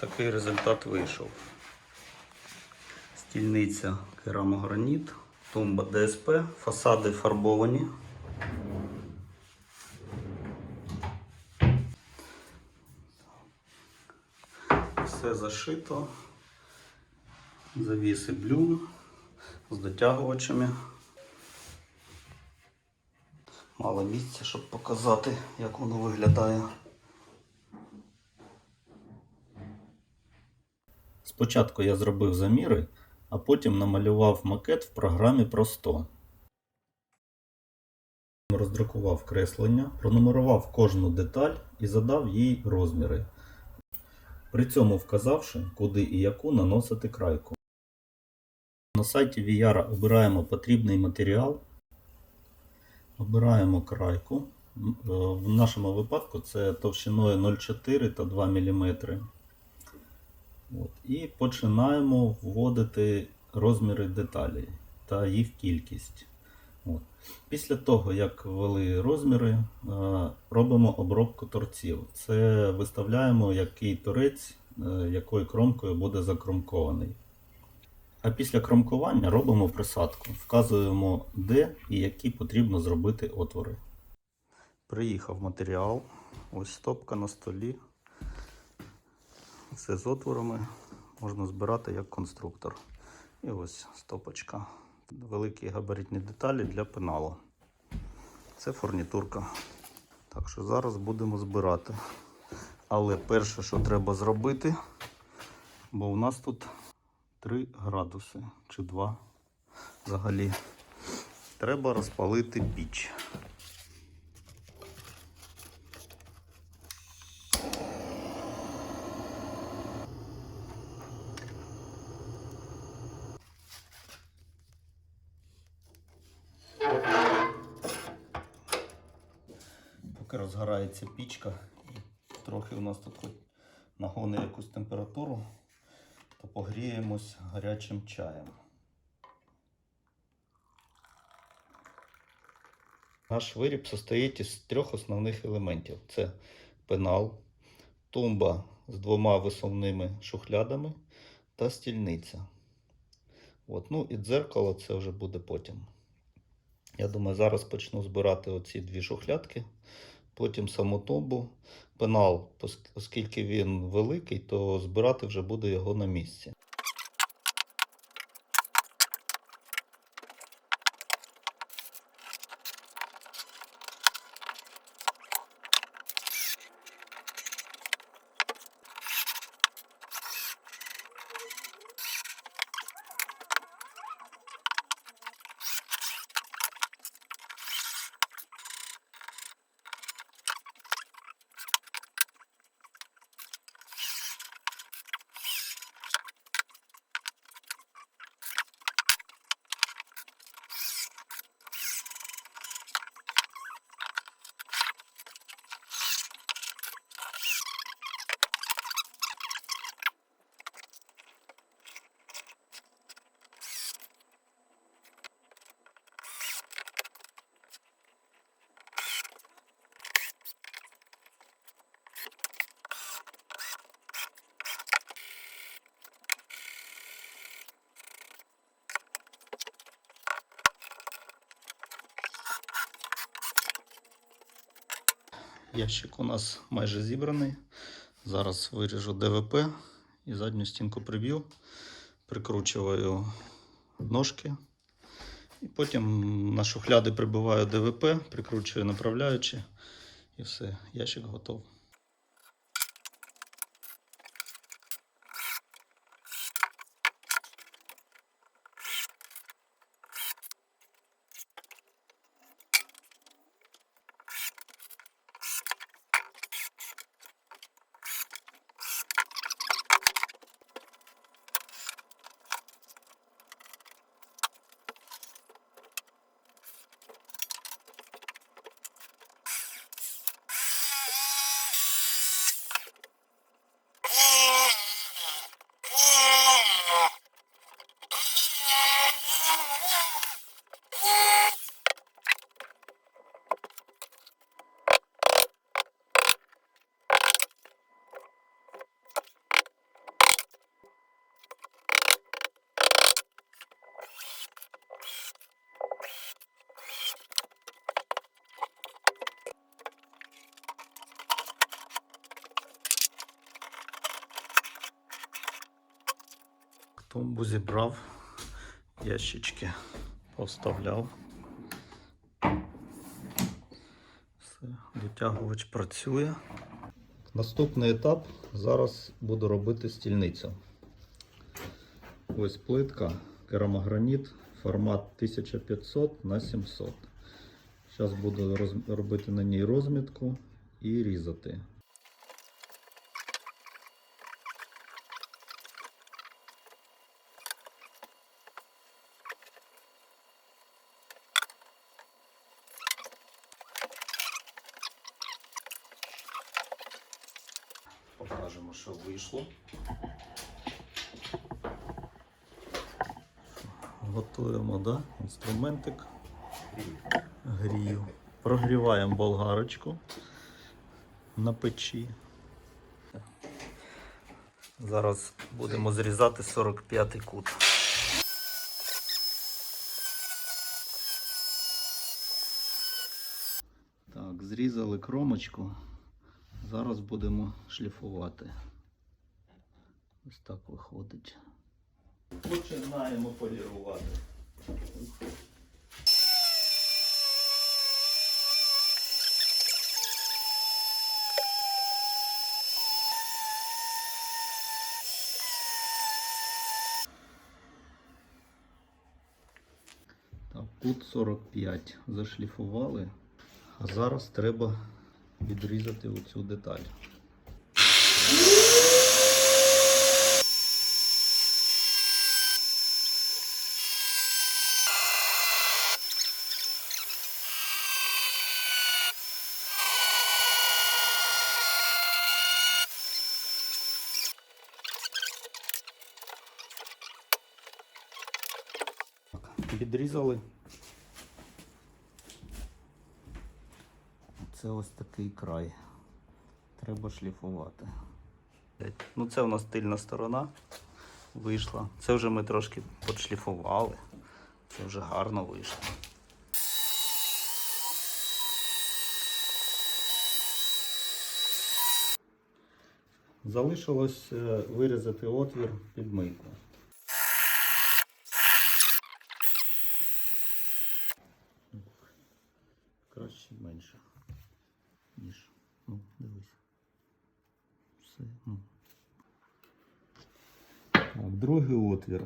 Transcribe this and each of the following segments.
Такий результат вийшов. Стільниця керамограніт, тумба ДСП, фасади фарбовані. Все зашито. Завіси блюм з дотягувачами. Мало місця, щоб показати, як воно виглядає. Спочатку я зробив заміри, а потім намалював макет в програмі Просто. Роздрукував креслення, пронумерував кожну деталь і задав їй розміри. При цьому вказавши, куди і яку наносити крайку. На сайті VR обираємо потрібний матеріал, обираємо крайку. Е, В нашому випадку це товщиною 0,4 та 2 мм. От. І починаємо вводити розміри деталей та їх кількість. От. Після того, як ввели розміри, е, робимо обробку торців. Це виставляємо, який торець, е, якою кромкою буде закромкований. А після кромкування робимо присадку. Вказуємо, де і які потрібно зробити отвори. Приїхав матеріал. Ось стопка на столі. Все з отворами можна збирати як конструктор. І ось стопочка. Великі габаритні деталі для пеналу. Це фурнітурка. Так що зараз будемо збирати. Але перше, що треба зробити, бо у нас тут 3 градуси чи 2 взагалі. Треба розпалити піч. Розгорається пічка, і трохи у нас тут хоч нагони якусь температуру, то погріємось гарячим чаєм. Наш виріб состоїть із трьох основних елементів: це пенал, тумба з двома висувними шухлядами та стільниця. От, ну і дзеркало це вже буде потім. Я думаю, зараз почну збирати оці дві шухлядки, потім самотобу. Пенал, оскільки він великий, то збирати вже буде його на місці. Ящик у нас майже зібраний. Зараз виріжу ДВП і задню стінку приб'ю, прикручую ножки. І потім на шухляди прибиваю ДВП, прикручую направляючи і все, ящик готов. Тумбу зібрав, ящички повставляв. Все, дотягувач працює. Наступний етап зараз буду робити стільницю. Ось плитка, керамограніт, формат 1500 на 700. Зараз буду роз- робити на ній розмітку і різати. Покажемо, що вийшло. Готуємо да? інструментик. Грію. Прогріваємо болгарочку на печі. Зараз будемо зрізати 45 кут. Так, зрізали кромочку. Зараз будемо шліфувати. Ось так виходить. Починаємо полірувати. Так, кут 45 зашліфували, а зараз треба відрізати оцю деталь. Відрізали. Це ось такий край. Треба шліфувати. Ну, це у нас тильна сторона вийшла. Це вже ми трошки подшліфували. Це вже гарно вийшло. Залишилось е, вирізати отвір під мийку. Краще менше, ніж. Ну, дивись. Все. Ну. Так, другий отвір.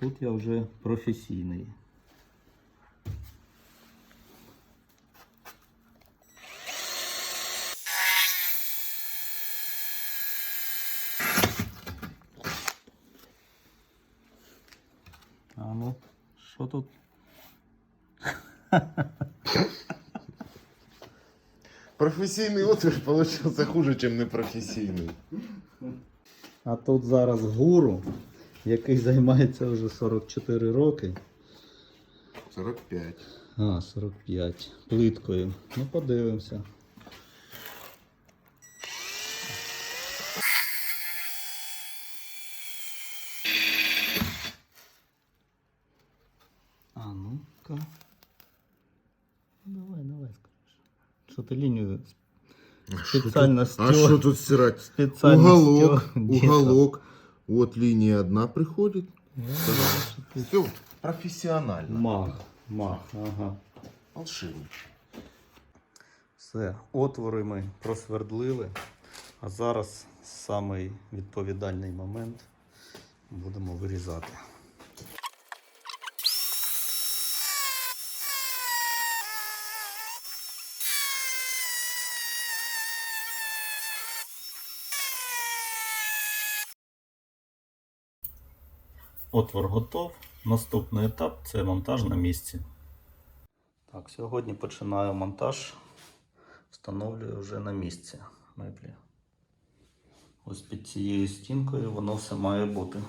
Тут я вже професійний. А ну, що тут? Професійний отвір вийшов хуже, ніж непрофесійний. А тут зараз гуру, який займається вже 44 роки. 45. А, 45. Плиткою. Ну, подивимося. А ну-ка. Ну, Давай, давай, скажеш. Що ти лінію спеціально А що тут стирати? спеціально Уголок, Ні, уголок. Вот линия одна приходит. Все профессионально. Мах, мах, ага. Волшебник. Все, отвори ми просвердлили. А зараз самий відповідальний момент будемо вирізати. Отвор готов. Наступний етап це монтаж на місці. Так, сьогодні починаю монтаж. Встановлюю вже на місці меблі. Ось під цією стінкою воно все має бути.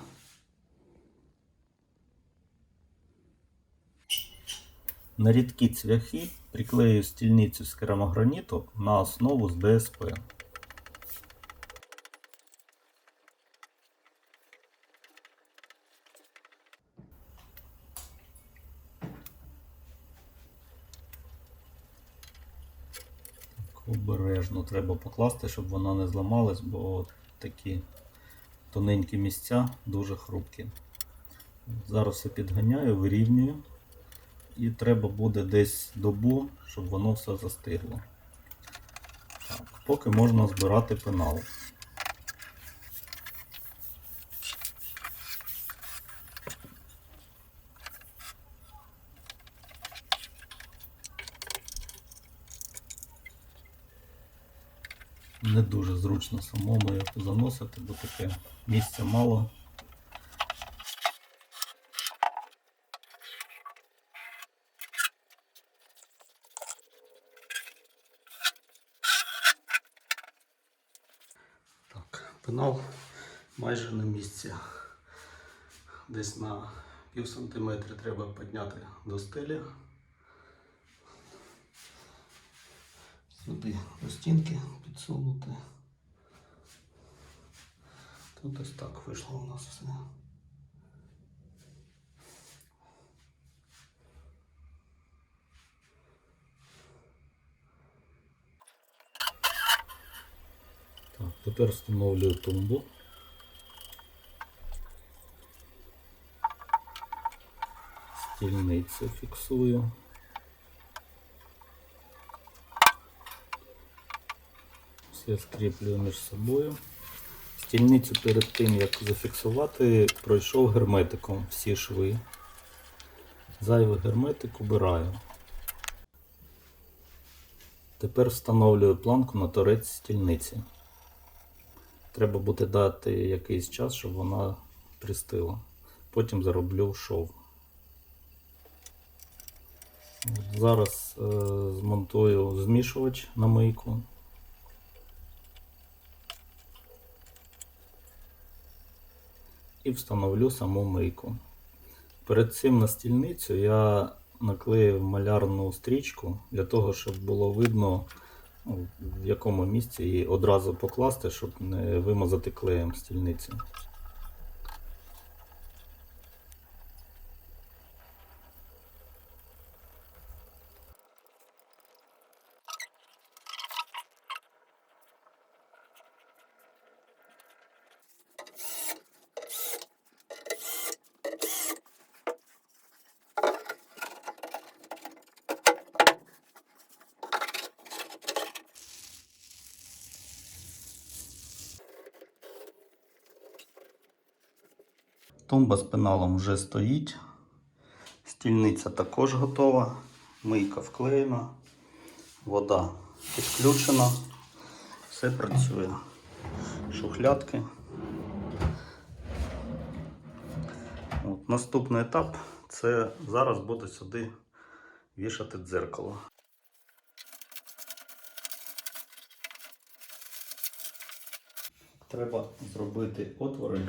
На рідкі цвяхи приклею стільницю з керамограніту на основу з ДСП. Обережно треба покласти, щоб вона не зламалась, бо такі тоненькі місця дуже хрупкі. Зараз все підганяю, вирівнюю. І треба буде десь добу, щоб воно все застигло. Так, поки можна збирати пенал. Не дуже зручно самому його заносити, бо таке місця мало. Так, пенал майже на місці. Десь на пів сантиметра треба підняти до стелі. Сюди до стінки підсунути. Тут ось так вийшло у нас все. Так, тепер встановлюю тумбу. Стільницю фіксую. Все скріплюю між собою. Стільницю перед тим, як зафіксувати, пройшов герметиком всі шви. Зайвий герметик убираю. Тепер встановлюю планку на торець стільниці. Треба буде дати якийсь час, щоб вона пристила. Потім зароблю шов. Зараз е, змонтую змішувач на мийку. І встановлю саму мийку. Перед цим на стільницю я наклеїв малярну стрічку для того, щоб було видно, в якому місці її одразу покласти, щоб не вимазати клеєм стільницю. Тумба з пеналом вже стоїть. Стільниця також готова. Мийка вклеєна. Вода підключена. Все працює. Шухлядки. От, наступний етап це зараз буде сюди вішати дзеркало. Треба зробити отвори,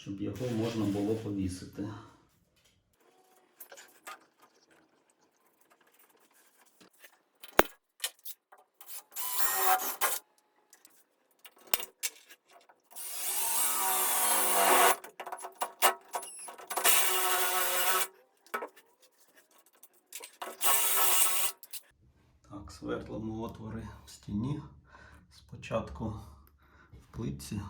щоб його можна було повісити. Так, свердлимо отвори в стіні. Спочатку в плитці.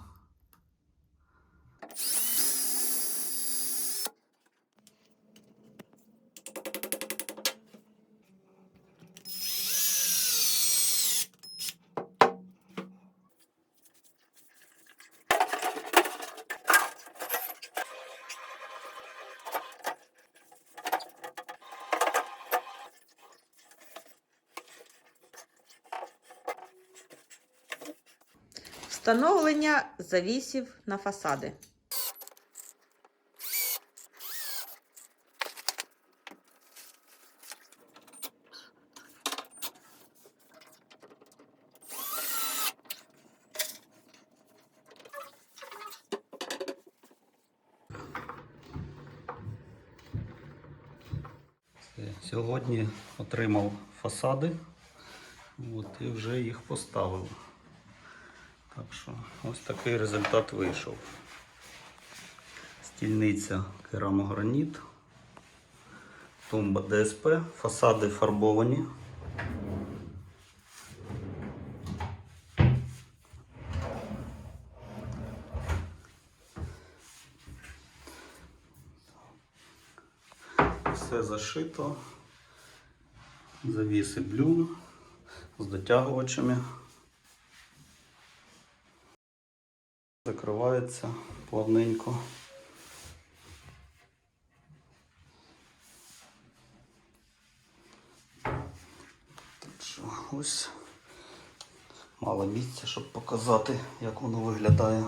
Встановлення завісів на фасади. Сьогодні отримав фасади от, і вже їх поставив. Ось такий результат вийшов. Стільниця керамограніт, тумба ДСП, фасади фарбовані. Все зашито. Завіси блюм з дотягувачами. Закривається плавненько. Так що ось мало місця, щоб показати, як воно виглядає.